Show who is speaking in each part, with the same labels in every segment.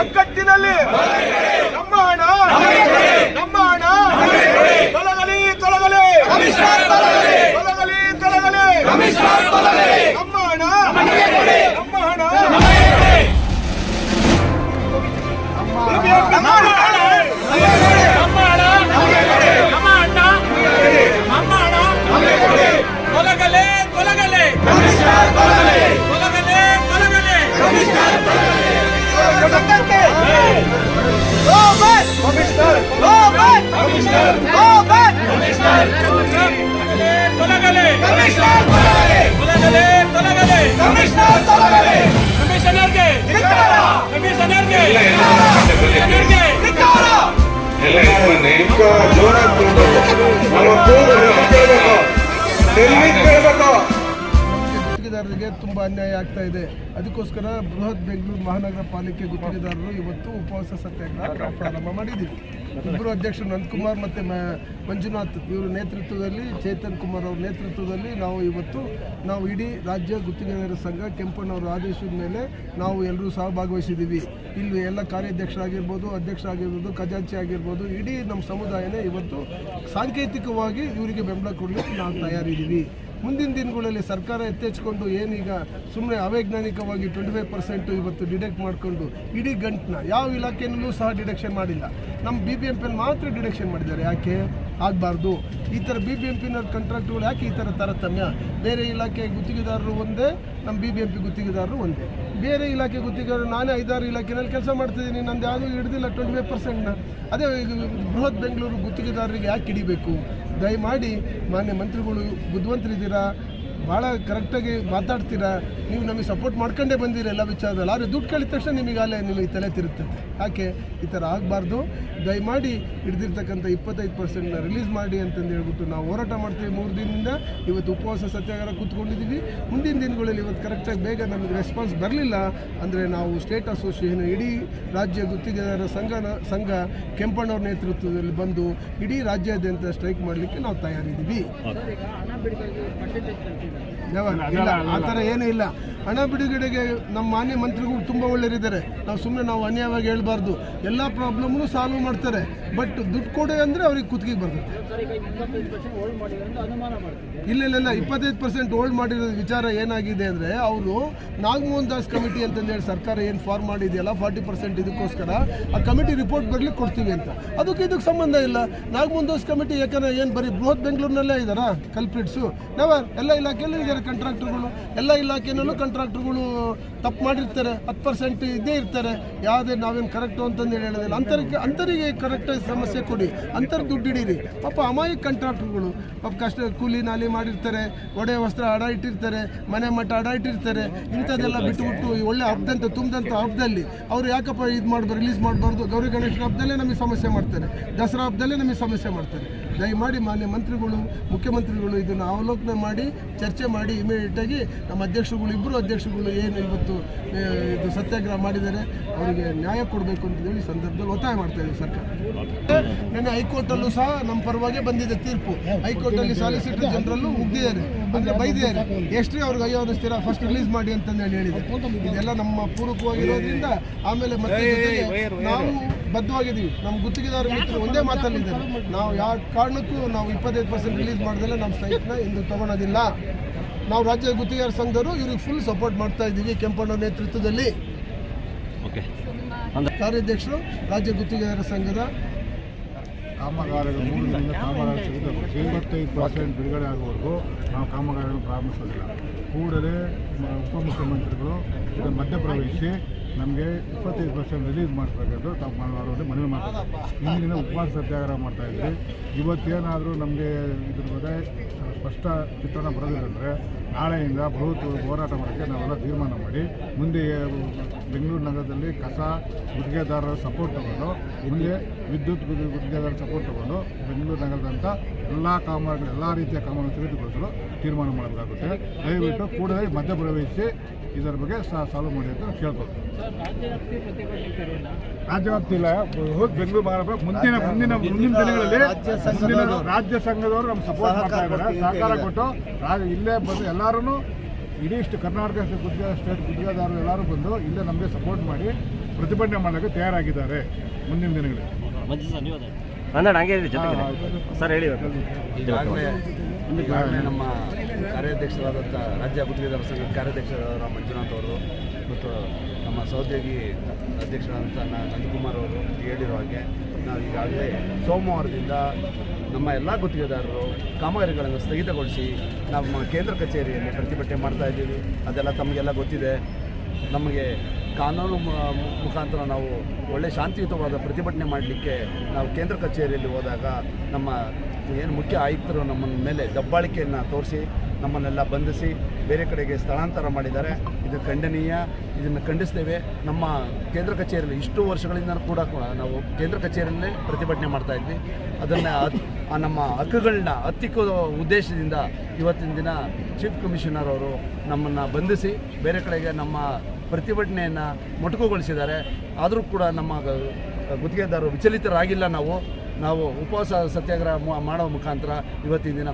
Speaker 1: ಒಗ್ಗಟ್ಟಿನಲ್ಲಿ
Speaker 2: ಗುತ್ತಿಗೆದಾರರಿಗೆ ತುಂಬ ಅನ್ಯಾಯ ಆಗ್ತಾ ಇದೆ. ಅದಕ್ಕೋಸ್ಕರ ಬೃಹತ್ ಬೆಂಗಳೂರು ಮಹಾನಗರ ಪಾಲಿಕೆ ಗುತ್ತಿಗೆದಾರರು ಇವತ್ತು ಉಪವಾಸ ಸತ್ಯಾಗ್ರಹ ಪ್ರಾರಂಭ ಮಾಡಿದ್ದೀವಿ. ಇಬ್ಬರು ಅಧ್ಯಕ್ಷರು ನಂದಕುಮಾರ್ ಮತ್ತು ಮಂಜುನಾಥ್, ಇವರ ನೇತೃತ್ವದಲ್ಲಿ, ಚೇತನ್ ಕುಮಾರ್ ಅವ್ರ ನೇತೃತ್ವದಲ್ಲಿ ನಾವು ಇವತ್ತು ನಾವು ಇಡೀ ರಾಜ್ಯ ಗುತ್ತಿಗೆದಾರರ ಸಂಘ ಕೆಂಪಣ್ಣವರ ಆದೇಶದ ಮೇಲೆ ನಾವು ಎಲ್ಲರೂ ಸಹ ಭಾಗವಹಿಸಿದ್ದೀವಿ ಇಲ್ಲಿ ಎಲ್ಲ ಕಾರ್ಯಾಧ್ಯಕ್ಷರಾಗಿರ್ಬೋದು, ಅಧ್ಯಕ್ಷರಾಗಿರ್ಬೋದು, ಖಜಾಂಚಿ ಆಗಿರ್ಬೋದು, ಇಡೀ ನಮ್ಮ ಸಮುದಾಯನೇ ಇವತ್ತು ಸಾಂಕೇತಿಕವಾಗಿ ಇವರಿಗೆ ಬೆಂಬಲ ಕೊಡಲಿಕ್ಕೆ ನಾವು ತಯಾರಿದ್ದೀವಿ. ಮುಂದಿನ ದಿನಗಳಲ್ಲಿ ಸರ್ಕಾರ ಎತ್ತೆಚ್ಕೊಂಡು ಏನೀಗ ಸುಮ್ಮನೆ ಅವೈಜ್ಞಾನಿಕವಾಗಿ ಟ್ವೆಂಟಿ ಫೈವ್ ಪರ್ಸೆಂಟು ಇವತ್ತು ಡಿಡೆಕ್ಟ್ ಮಾಡಿಕೊಂಡು ಇಡೀ ಗಂಟನ್ನ ಯಾವ ಇಲಾಖೆಯಲ್ಲೂ ಸಹ ಡಿಡಕ್ಷನ್ ಮಾಡಿಲ್ಲ. ನಮ್ಮ ಬಿ ಬಿ ಎಂ ಪಿಯಲ್ಲಿ ಮಾತ್ರ ಡಿಡಕ್ಷನ್ ಮಾಡಿದ್ದಾರೆ. ಯಾಕೆ? ಆಗಬಾರ್ದು. ಈ ಥರ ಬಿ ಬಿ ಎಂ ಪಿನ ಕಾಂಟ್ರಾಕ್ಟ್ಗಳು ಯಾಕೆ ಈ ಥರ ತಾರತಮ್ಯ? ಬೇರೆ ಇಲಾಖೆ ಗುತ್ತಿಗೆದಾರರು ಒಂದೇ, ನಮ್ಮ ಬಿ ಬಿ ಎಂ ಪಿ ಗುತ್ತಿಗೆದಾರರು ಒಂದೇ. ಬೇರೆ ಇಲಾಖೆ ಗುತ್ತಿಗೆದಾರರು ನಾನೇ ಐದಾರು ಇಲಾಖೆನಲ್ಲಿ ಕೆಲಸ ಮಾಡ್ತಿದ್ದೀನಿ. ನಂದು ಯಾವುದೂ ಹಿಡಿದಿಲ್ಲ ಟ್ವೆಂಟಿ ಫೈವ್ ಪರ್ಸೆಂಟ್ನ ಅದೇ ಬೃಹತ್ ಬೆಂಗಳೂರು ಗುತ್ತಿಗೆದಾರರಿಗೆ ಯಾಕೆ ಹಿಡಿಬೇಕು? ದಯಮಾಡಿ ಮಾನ್ಯ ಮಂತ್ರಿಗಳು ಬುದ್ಧಿವಂತರಿದ್ದೀರಾ? ಭಾಳ ಕರೆಕ್ಟಾಗಿ ಮಾತಾಡ್ತೀರಾ? ನೀವು ನಮಗೆ ಸಪೋರ್ಟ್ ಮಾಡ್ಕೊಂಡೇ ಬಂದಿರಿ, ಎಲ್ಲ ವಿಚಾರದಲ್ಲಿ. ಆದರೆ ದುಡ್ಡು ಕೇಳಿದ ತಕ್ಷಣ ನಿಮಗೆ ಅಲ್ಲೇ ನಿಮಗೆ ತಲೆ ತಿರುತ್ತೆ ಯಾಕೆ? ಈ ಥರ ಆಗಬಾರ್ದು. ದಯಮಾಡಿ ಹಿಡಿದಿರ್ತಕ್ಕಂಥ ಇಪ್ಪತ್ತೈದು ಪರ್ಸೆಂಟ್ನ ರಿಲೀಸ್ ಮಾಡಿ ಅಂತಂದು ಹೇಳ್ಬಿಟ್ಟು ನಾವು ಹೋರಾಟ ಮಾಡ್ತೀವಿ ಮೂರು ದಿನದಿಂದ. ಇವತ್ತು ಉಪವಾಸ, ಸತ್ಯಾಗ್ರಹ ಕೂತ್ಕೊಂಡಿದ್ದೀವಿ. ಮುಂದಿನ ದಿನಗಳಲ್ಲಿ ಇವತ್ತು ಕರೆಕ್ಟಾಗಿ ಬೇಗ ನಮಗೆ ರೆಸ್ಪಾನ್ಸ್ ಬರಲಿಲ್ಲ ಅಂದರೆ ನಾವು ಸ್ಟೇಟ್ ಅಸೋಸಿಯೇಷನ್ ಇಡೀ ರಾಜ್ಯ ಗುತ್ತಿಗೆದಾರರ ಸಂಘನ ಸಂಘ ಕೆಂಪಣ್ಣವ್ರ ನೇತೃತ್ವದಲ್ಲಿ ಬಂದು ಇಡೀ ರಾಜ್ಯಾದ್ಯಂತ ಸ್ಟ್ರೈಕ್ ಮಾಡಲಿಕ್ಕೆ ನಾವು ತಯಾರಿದ್ದೀವಿ. ಆ ಥರ ಏನೂ ಇಲ್ಲ. ಹಣ ಬಿಡುಗಡೆಗೆ ನಮ್ಮ ಮಾನ್ಯ ಮಂತ್ರಿಗಳು ತುಂಬ ಒಳ್ಳೆಯರಿದ್ದಾರೆ. ನಾವು ಸುಮ್ಮನೆ ನಾವು ಅನ್ಯಾಯವಾಗಿ ಹೇಳ್ಬಾರ್ದು. ಎಲ್ಲ ಪ್ರಾಬ್ಲಮ್ನು ಸಾಲ್ವ್ ಮಾಡ್ತಾರೆ. ಬಟ್ ದುಡ್ಡು ಕೊಡೆ ಅಂದರೆ ಅವ್ರಿಗೆ ಕುತ್ತಿಗೆ ಬರ್ತದೆ. ಇಲ್ಲ ಇಲ್ಲ ಇಲ್ಲ ಇಪ್ಪತ್ತೈದು ಪರ್ಸೆಂಟ್ ಹೋಲ್ಡ್ ಮಾಡಿರೋ ವಿಚಾರ ಏನಾಗಿದೆ ಅಂದರೆ ಅವರು ನಾಗಮೋಹನ್ ದಾಸ್ ಕಮಿಟಿ ಅಂತಂದೇಳಿ ಸರ್ಕಾರ ಏನು ಫಾರ್ಮ್ ಮಾಡಿದೆಯಲ್ಲ ಫಾರ್ಟಿ ಪರ್ಸೆಂಟ್ ಇದಕ್ಕೋಸ್ಕರ ಆ ಕಮಿಟಿ ರಿಪೋರ್ಟ್ ಬರ್ಲಿಕ್ಕೆ ಕೊಡ್ತೀವಿ ಅಂತ. ಅದಕ್ಕೆ ಇದಕ್ಕೆ ಸಂಬಂಧ ಇಲ್ಲ. ನಾಗಮೋಹನ್ ದಾಸ್ ಕಮಿಟಿ ಯಾಕಂದ್ರೆ ಏನು ಬರೀ ಬೃಹತ್ ಬೆಂಗಳೂರಿನಲ್ಲೇ ಇದ್ದಾರಾ ಕಲ್ಪ್ರಿಟ್ಸು ನಾವ ಎಲ್ಲ ಇಲಾಖೆಯಲ್ಲೂ ಇದ್ದಾರೆ ಕಾಂಟ್ರಾಕ್ಟರ್ಗಳು ಎಲ್ಲ ಇಲಾಖೆಯಲ್ಲೂ ಕಾಂಟ್ರಾಕ್ಟರ್ಗಳು ತಪ್ಪು ಮಾಡಿರ್ತಾರೆ. ಹತ್ತು ಪರ್ಸೆಂಟ್ ಇದ್ದೇ ಇರ್ತಾರೆ. ಯಾವುದೇ ನಾವೇನು ಕರೆಕ್ಟು ಅಂತಂದು ಹೇಳಿ ಹೇಳೋದಿಲ್ಲ. ಅಂತರಿಗೆ ಅಂತರಿಗೆ ಕರೆಕ್ಟಾಗಿ ಸಮಸ್ಯೆ ಕೊಡಿ. ಅಂತರ್ ದುಡ್ಡು ಹಿಡೀರಿ. ಪಾಪ ಅಮಾಯಕ ಕಾಂಟ್ರಾಕ್ಟರ್ಗಳು ಪಾಪ ಕಷ್ಟ, ಕೂಲಿ ನಾಲಿ ಮಾಡಿರ್ತಾರೆ. ಒಡೆ ವಸ್ತ್ರ ಅಡ ಇಟ್ಟಿರ್ತಾರೆ. ಮನೆ ಮಟ್ಟ ಅಡ ಇಟ್ಟಿರ್ತಾರೆ. ಇಂಥದ್ದೆಲ್ಲ ಬಿಟ್ಟುಬಿಟ್ಟು ಈ ಒಳ್ಳೆ ಹಬ್ಬದಂತ ತುಂಬಿದಂಥ ಹಬ್ಬದಲ್ಲಿ ಅವರು ಯಾಕಪ್ಪ ಇದು ಮಾಡಬಾರ್ದು ರಿಲೀಸ್ ಮಾಡಬಾರ್ದು? ಗೌರಿ ಗಣೇಶನ ಹಬ್ಬದಲ್ಲೇ ನಮಗೆ ಸಮಸ್ಯೆ ಮಾಡ್ತಾರೆ. ದಸರಾ ಹಬ್ಬದಲ್ಲೇ ನಮಗೆ ಸಮಸ್ಯೆ ಮಾಡ್ತಾರೆ. ದಯಮಾಡಿ ಮಾನ್ಯ ಮಂತ್ರಿಗಳು ಮುಖ್ಯಮಂತ್ರಿಗಳು ಇದನ್ನು ಅವಲೋಕನ ಮಾಡಿ ಚರ್ಚೆ ಮಾಡಿ ಇಮಿಡಿಯೇಟಾಗಿ ನಮ್ಮ ಅಧ್ಯಕ್ಷರುಗಳು ಇಬ್ಬರು ಅಧ್ಯಕ್ಷರುಗಳು ಏನು ಇವತ್ತು ಇದು ಸತ್ಯಾಗ್ರಹ ಮಾಡಿದ್ದಾರೆ ಅವರಿಗೆ ನ್ಯಾಯ ಕೊಡಬೇಕು ಅಂತ ಹೇಳಿ ಸಂದರ್ಭದಲ್ಲಿ ಒತ್ತಾಯ ಮಾಡ್ತಾ ಇದ್ದೀವಿ ಸರ್ಕಾರ. ನಿನ್ನೆ ಹೈಕೋರ್ಟಲ್ಲೂ ಸಹ ನಮ್ಮ ಪರವಾಗಿ ಬಂದಿದೆ ತೀರ್ಪು. ಹೈಕೋರ್ಟಲ್ಲಿ ಸಾಲಿಸಿಟರ್ ಜನರಲ್ಲೂ ಮುಗ್ದಿದ್ದಾರೆ ಅಂದರೆ ಬೈದಿದ್ದಾರೆ. ಎಷ್ಟೇ ಅವ್ರಿಗೆ ಅಯ್ಯೋ ಅನ್ನಿಸ್ತೀರಾ ಫಸ್ಟ್ ರಿಲೀಸ್ ಮಾಡಿ ಅಂತಂದು ಹೇಳಿ ಹೇಳಿದೆ. ಇದೆಲ್ಲ ನಮ್ಮ ಪೂರ್ವಕವಾಗಿರೋದ್ರಿಂದ ಆಮೇಲೆ ಮತ್ತೆ ನಾವು ಬದ್ಧವಾಗಿದ್ದೀವಿ. ನಮ್ಮ ಗುತ್ತಿಗೆದಾರ ಮಿತ್ರರು ಒಂದೇ ಮಾತಲ್ಲಿದ್ದಾರೆ. ನಾವು ಯಾವ ಕಾರಣಕ್ಕೂ ನಾವು ಇಪ್ಪತ್ತೈದು ಪರ್ಸೆಂಟ್ ರಿಲೀಸ್ ಮಾಡಿದ್ರೆ ನಮ್ಮ ಸ್ಟ್ರೈಕ್ನ ಇಂದು ತಗೊಳೋದಿಲ್ಲ. ನಾವು ರಾಜ್ಯ ಗುತ್ತಿಗೆದಾರ ಸಂಘದವರು ಇವ್ರಿಗೆ ಫುಲ್ ಸಪೋರ್ಟ್ ಮಾಡ್ತಾ ಇದ್ದೀವಿ ಕೆಂಪಣ್ಣ ನೇತೃತ್ವದಲ್ಲಿ. ಕಾರ್ಯಾಧ್ಯಕ್ಷರು ರಾಜ್ಯ ಗುತ್ತಿಗೆದಾರ ಸಂಘದ
Speaker 3: ಕಾಮಗಾರಿಗಳು ಮೂರು ದಿನದಿಂದ ಕಾಮಗಾರಿ ಐವತ್ತೈದು ಪರ್ಸೆಂಟ್ ಬಿಡುಗಡೆ ಆಗುವವರೆಗೂ ನಾವು ಕಾಮಗಾರಿಗಳನ್ನು ಪ್ರಾರಂಭಿಸೋದಿಲ್ಲ. ಕೂಡಲೇ ಮ- ಉಪಮುಖ್ಯಮಂತ್ರಿಗಳು ಇದನ್ನು ಮಧ್ಯಪ್ರವೇಶಿಸಿ ನಮಗೆ ಇಪ್ಪತ್ತೈದು ಪರ್ಸೆಂಟ್ ರಿಲೀಸ್ ಮಾಡಬೇಕಂತ ತಾವು ಮಾಡುವವರಲ್ಲಿ ಮನವಿ ಮಾಡ್ತಾರೆ ಇಂದಿನ ಉಪವಾಸ ಸತ್ಯಾಗ್ರಹ ಮಾಡ್ತಾ ಇದ್ವಿ. ಇವತ್ತೇನಾದರೂ ನಮಗೆ ಇದ್ರ ಬಗ್ಗೆ ಸ್ಪಷ್ಟ ಚಿತ್ರಣ ಬರೋದಿಲ್ಲಂದರೆ ನಾಳೆಯಿಂದ ಬೃಹತ್ ಹೋರಾಟ ಮಾಡೋಕ್ಕೆ ನಾವೆಲ್ಲ ತೀರ್ಮಾನ ಮಾಡಿ, ಮುಂದೆ ಬೆಂಗಳೂರು ನಗರದಲ್ಲಿ ಕಸ ಗುತ್ತಿಗೆದಾರರ ಸಪೋರ್ಟ್ ತಗೊಂಡು ಇಲ್ಲಿ ವಿದ್ಯುತ್ ಗುದ್- ಗುತ್ತಿಗೆದಾರರ ಸಪೋರ್ಟ್ ತಗೊಂಡು ಬೆಂಗಳೂರು ನಗರದಂಥ ಎಲ್ಲ ಕಾಮಗಾರಿಗಳು ಎಲ್ಲ ರೀತಿಯ ಕಾಮಗಾರಿ ತೆಗೆದುಕೊಳ್ಳಲು ತೀರ್ಮಾನ ಮಾಡಬೇಕಾಗುತ್ತೆ. ದಯವಿಟ್ಟು ಕೂಡಲೇ ಮಧ್ಯಪ್ರವೇಶಿಸಿ ಇದರ ಬಗ್ಗೆ ಸಾಲ್ವ್ ಮಾಡಿ ಅಂತ ಕೇಳ್ಕೊಳ್ತೀವಿ ರಾಜ್ಯವ್ಯಾಪ್ತಿ ಇಲ್ಲ. ಬೆಂಗಳೂರು ಮಹಾನಗರ ಮುಂದಿನ ಮುಂದಿನ ಮುಂದಿನ ದಿನಗಳಲ್ಲಿ ರಾಜ್ಯ ಸಂಘದವರು ನಮ್ಗೆ ಸಪೋರ್ಟ್ ಮಾಡ್ತಾ ಇದ್ದಾರೆ. ಸಹಕಾರ ಕೊಟ್ಟು ಇಲ್ಲೇ ಬಂದು ಎಲ್ಲರೂ ಇಡೀ ಇಷ್ಟು ಕರ್ನಾಟಕ ಗುತ್ತಿಗೆ ಸ್ಟೇಟ್ ಗುತ್ತಿಗೆದಾರರು ಎಲ್ಲರೂ ಬಂದು ಇಲ್ಲೇ ನಮಗೆ ಸಪೋರ್ಟ್ ಮಾಡಿ ಪ್ರತಿಭಟನೆ ಮಾಡೋಕ್ಕೆ ತಯಾರಾಗಿದ್ದಾರೆ ಮುಂದಿನ ದಿನಗಳಲ್ಲಿ.
Speaker 1: ಸರ್ ಹೇಳಿ
Speaker 4: ಈಗಾಗಲೇ ನಮ್ಮ ಕಾರ್ಯಾಧ್ಯಕ್ಷರಾದಂಥ ರಾಜ್ಯ ಗುತ್ತಿಗೆದಾರ ಸಂಘದ ಕಾರ್ಯಾಧ್ಯಕ್ಷರಾದ ಮಂಜುನಾಥ್ ಅವರು ಮತ್ತು ನಮ್ಮ ಸಹೋದ್ಯೋಗಿ ಅಧ್ಯಕ್ಷರಾದಂಥ ನಂದಕುಮಾರ್ ಅವರು ಹೇಳಿರೋ ಹಾಗೆ ನಾವು ಈಗಾಗಲೇ ಸೋಮವಾರದಿಂದ ನಮ್ಮ ಎಲ್ಲ ಗುತ್ತಿಗೆದಾರರು ಕಾಮಗಾರಿಗಳನ್ನು ಸ್ಥಗಿತಗೊಳಿಸಿ ನಮ್ಮ ಕೇಂದ್ರ ಕಚೇರಿಯಲ್ಲಿ ಪ್ರತಿಭಟನೆ ಮಾಡ್ತಾ ಇದ್ದೀವಿ. ಅದೆಲ್ಲ ತಮಗೆಲ್ಲ ಗೊತ್ತಿದೆ. ನಮಗೆ ಕಾನೂನು ಮುಖಾಂತರ ನಾವು ಒಳ್ಳೆ ಶಾಂತಿಯುತವಾದ ಪ್ರತಿಭಟನೆ ಮಾಡಲಿಕ್ಕೆ ನಾವು ಕೇಂದ್ರ ಕಚೇರಿಯಲ್ಲಿ ಹೋದಾಗ ನಮ್ಮ ಏನು ಮುಖ್ಯ ಆಯುಕ್ತರು ನಮ್ಮ ಮೇಲೆ ದಬ್ಬಾಳಿಕೆಯನ್ನು ತೋರಿಸಿ ನಮ್ಮನ್ನೆಲ್ಲ ಬಂಧಿಸಿ ಬೇರೆ ಕಡೆಗೆ ಸ್ಥಳಾಂತರ ಮಾಡಿದ್ದಾರೆ. ಇದು ಖಂಡನೀಯ. ಇದನ್ನು ಖಂಡಿಸ್ತೇವೆ. ನಮ್ಮ ಕೇಂದ್ರ ಕಚೇರಿಯಲ್ಲಿ ಇಷ್ಟು ವರ್ಷಗಳಿಂದ ಕೂಡ ನಾವು ಕೇಂದ್ರ ಕಚೇರಿಯಲ್ಲೇ ಪ್ರತಿಭಟನೆ ಮಾಡ್ತಾ ಇದ್ವಿ. ಅದನ್ನು ನಮ್ಮ ಹಕ್ಕುಗಳನ್ನ ಹತ್ತಿಕ್ಕೋ ಉದ್ದೇಶದಿಂದ ಇವತ್ತಿನ ದಿನ ಚೀಫ್ ಕಮಿಷನರ್ ಅವರು ನಮ್ಮನ್ನು ಬಂಧಿಸಿ ಬೇರೆ ಕಡೆಗೆ ನಮ್ಮ ಪ್ರತಿಭಟನೆಯನ್ನು ಮೊಟಕುಗೊಳಿಸಿದ್ದಾರೆ. ಆದರೂ ಕೂಡ ನಮ್ಮ ಗುತ್ತಿಗೆದಾರರು ವಿಚಲಿತರಾಗಿಲ್ಲ ನಾವು. ನಾವು ಉಪವಾಸ ಸತ್ಯಾಗ್ರಹ ಮಾಡೋ ಮುಖಾಂತರ ಇವತ್ತಿನ ದಿನ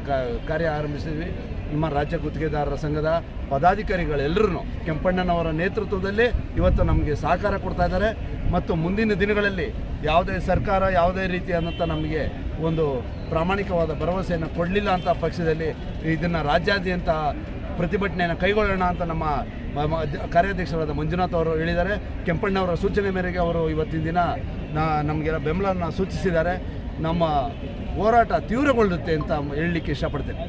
Speaker 4: ಕಾರ್ಯ ಆರಂಭಿಸಿದ್ವಿ. ನಮ್ಮ ರಾಜ್ಯ ಗುತ್ತಿಗೆದಾರರ ಸಂಘದ ಪದಾಧಿಕಾರಿಗಳೆಲ್ಲರೂ ಕೆಂಪಣ್ಣನವರ ನೇತೃತ್ವದಲ್ಲಿ ಇವತ್ತು ನಮಗೆ ಸಹಕಾರ ಕೊಡ್ತಾ ಇದ್ದಾರೆ. ಮತ್ತು ಮುಂದಿನ ದಿನಗಳಲ್ಲಿ ಯಾವುದೇ ಸರ್ಕಾರ ಯಾವುದೇ ರೀತಿಯಾದಂಥ ನಮಗೆ ಒಂದು ಪ್ರಾಮಾಣಿಕವಾದ ಭರವಸೆಯನ್ನು ಕೊಡಲಿಲ್ಲ ಅಂತ ಪಕ್ಷದಲ್ಲಿ ಇದನ್ನು ರಾಜ್ಯಾದ್ಯಂತ ಪ್ರತಿಭಟನೆಯನ್ನು ಕೈಗೊಳ್ಳೋಣ ಅಂತ ನಮ್ಮ ಕಾರ್ಯಾಧ್ಯಕ್ಷರಾದ ಮಂಜುನಾಥ್ ಅವರು ಹೇಳಿದ್ದಾರೆ. ಕೆಂಪಣ್ಣವರ ಸೂಚನೆ ಮೇರೆಗೆ ಅವರು ಇವತ್ತಿನ ದಿನ ನಮಗೆ ಬೆಂಬಲವನ್ನು ಸೂಚಿಸಿದ್ದಾರೆ. ನಮ್ಮ ಹೋರಾಟ ತೀವ್ರಗೊಳ್ಳುತ್ತೆ ಅಂತ ಹೇಳಲಿಕ್ಕೆ ಇಷ್ಟಪಡ್ತೇನೆ.